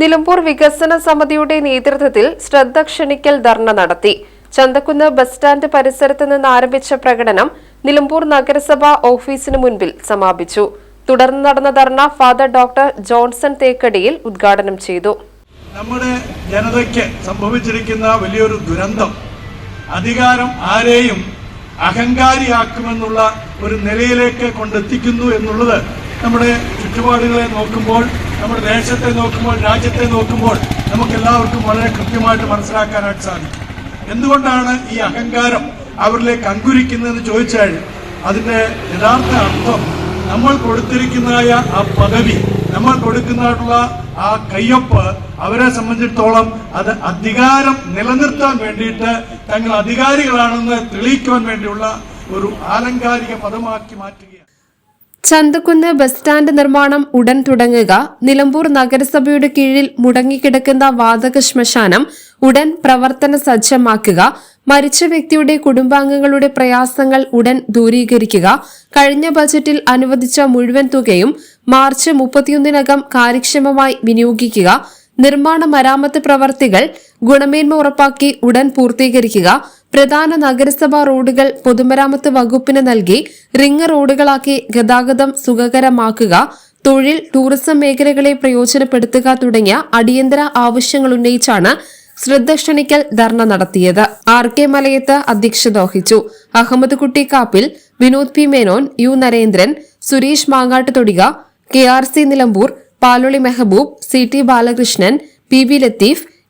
നിലമ്പൂർ വികസന സമിതിയുടെ നേതൃത്വത്തിൽ ശ്രദ്ധ ക്ഷണിക്കൽ ധർണ നടത്തി. ചന്തക്കുന്ന് ബസ് സ്റ്റാൻഡ് പരിസരത്ത് നിന്ന് ആരംഭിച്ച പ്രകടനം നിലമ്പൂർ നഗരസഭാ ഓഫീസിന് മുൻപിൽ സമാപിച്ചു. തുടർന്ന് നടന്ന ധർണ ഫാദർ ഡോക്ടർ ജോൺസൺ തേക്കടിയിൽ ഉദ്ഘാടനം ചെയ്തു. നമ്മുടെ ജനതയ്ക്ക് സംഭവിച്ചിരിക്കുന്ന വലിയൊരു ദുരന്തം. അധികാരം ആരെയും അഹങ്കാരിയാക്കുമെന്നുള്ള ഒരു നിലയിലേക്ക് കൊണ്ടെത്തിക്കുന്നു എന്നുള്ളത് നമ്മുടെ ചുറ്റുപാടുകളെ നോക്കുമ്പോൾ നമ്മുടെ ദേശത്തെ നോക്കുമ്പോൾ രാജ്യത്തെ നോക്കുമ്പോൾ നമുക്ക് എല്ലാവർക്കും വളരെ കൃത്യമായിട്ട് മനസ്സിലാക്കാനായിട്ട് സാധിക്കും. എന്തുകൊണ്ടാണ് ഈ അഹങ്കാരം അവരിലേക്ക് അങ്കുരിക്കുന്നതെന്ന് ചോദിച്ചാൽ അതിന്റെ യഥാർത്ഥ അർത്ഥം നമ്മൾ കൊടുത്തിരിക്കുന്നതായ ആ പദവി നമ്മൾ കൊടുക്കുന്നതായിട്ടുള്ള ആ കയ്യൊപ്പ് അവരെ സംബന്ധിച്ചിടത്തോളം അത് അധികാരം നിലനിർത്താൻ വേണ്ടിയിട്ട് തങ്ങൾ അധികാരികളാണെന്ന് തെളിയിക്കുവാൻ വേണ്ടിയുള്ള ഒരു ആലങ്കാരിക പദമാക്കി മാറ്റുകയാണ്. ചന്തക്കുന്ന് ബസ് സ്റ്റാൻഡ് നിർമ്മാണം ഉടൻ തുടങ്ങുക. നിലമ്പൂർ നഗരസഭയുടെ കീഴിൽ മുടങ്ങിക്കിടക്കുന്ന വാതക ശ്മശാനം ഉടൻ പ്രവർത്തന സജ്ജമാക്കുക. മരിച്ച വ്യക്തിയുടെ കുടുംബാംഗങ്ങളുടെ പ്രയാസങ്ങൾ ഉടൻ ദൂരീകരിക്കുക. കഴിഞ്ഞ ബജറ്റിൽ അനുവദിച്ച മുഴുവൻ തുകയും മാർച്ച് മുപ്പത്തിയൊന്നിനകം കാര്യക്ഷമമായി വിനിയോഗിക്കുക. നിർമ്മാണ മരാമത്ത് പ്രവർത്തികൾ ഗുണമേന്മ ഉറപ്പാക്കി ഉടൻ പൂർത്തീകരിക്കുക. പ്രധാന നഗരസഭാ റോഡുകൾ പൊതുമരാമത്ത് വകുപ്പിന് നൽകി റിംഗ് റോഡുകളാക്കി ഗതാഗതം സുഖകരമാക്കുക തൊഴിൽ ടൂറിസം മേഖലകളെ പ്രയോജനപ്പെടുത്തുക തുടങ്ങിയ അടിയന്തര ആവശ്യങ്ങൾ ഉന്നയിച്ചാണ് ശ്രദ്ധ ക്ഷണിക്കൽ ധർണ നടത്തിയത്. ആർ കെ മലയത്ത് അധ്യക്ഷത വഹിച്ചു. Ahammed Kutty Kappil Vinod P Menon U Narendran Suresh Mangattu Thodika K R C Nilambur Paloli Mehaboob C T Balakrishnan P B Latheef